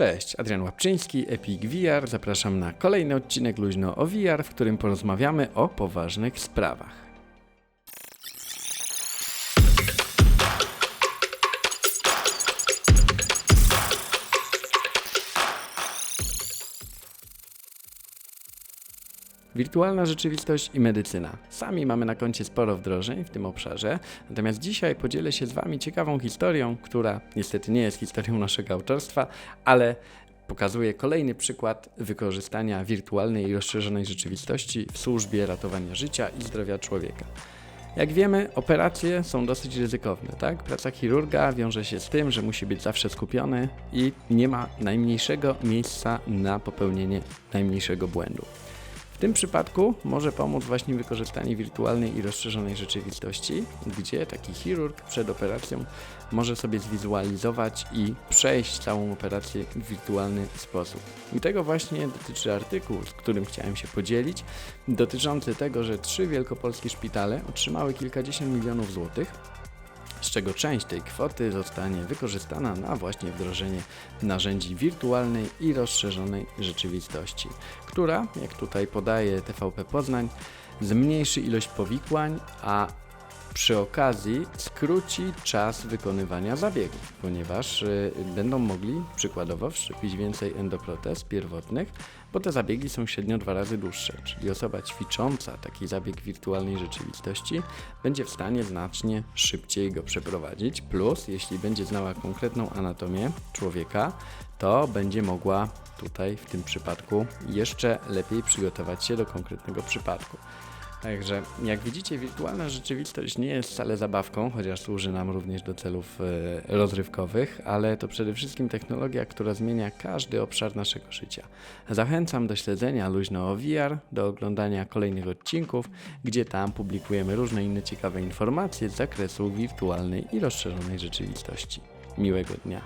Cześć, Adrian Łapczyński, Epic VR. Zapraszam na kolejny odcinek Luźno o VR, w którym porozmawiamy o poważnych sprawach. Wirtualna rzeczywistość i medycyna. Sami mamy na koncie sporo wdrożeń w tym obszarze, natomiast dzisiaj podzielę się z Wami ciekawą historią, która niestety nie jest historią naszego autorstwa, ale pokazuje kolejny przykład wykorzystania wirtualnej i rozszerzonej rzeczywistości w służbie ratowania życia i zdrowia człowieka. Jak wiemy, operacje są dosyć ryzykowne, tak? Praca chirurga wiąże się z tym, że musi być zawsze skupiony i nie ma najmniejszego miejsca na popełnienie najmniejszego błędu. Tym przypadku może pomóc właśnie wykorzystanie wirtualnej i rozszerzonej rzeczywistości, gdzie taki chirurg przed operacją może sobie zwizualizować i przejść całą operację w wirtualny sposób. I tego właśnie dotyczy artykuł, z którym chciałem się podzielić, dotyczący tego, że trzy wielkopolskie szpitale otrzymały kilkadziesiąt milionów złotych z czego część tej kwoty zostanie wykorzystana na właśnie wdrożenie narzędzi wirtualnej i rozszerzonej rzeczywistości, która, jak tutaj podaje TVP Poznań, zmniejszy ilość powikłań, a przy okazji skróci czas wykonywania zabiegu, ponieważ y, będą mogli przykładowo wszczepić więcej endoprotez pierwotnych, bo te zabiegi są średnio dwa razy dłuższe, czyli osoba ćwicząca taki zabieg wirtualnej rzeczywistości będzie w stanie znacznie szybciej go przeprowadzić, plus jeśli będzie znała konkretną anatomię człowieka, to będzie mogła tutaj w tym przypadku jeszcze lepiej przygotować się do konkretnego przypadku. Także, jak widzicie, wirtualna rzeczywistość nie jest wcale zabawką, chociaż służy nam również do celów e, rozrywkowych, ale to przede wszystkim technologia, która zmienia każdy obszar naszego życia. Zachęcam do śledzenia luźno o VR, do oglądania kolejnych odcinków, gdzie tam publikujemy różne inne ciekawe informacje z zakresu wirtualnej i rozszerzonej rzeczywistości. Miłego dnia.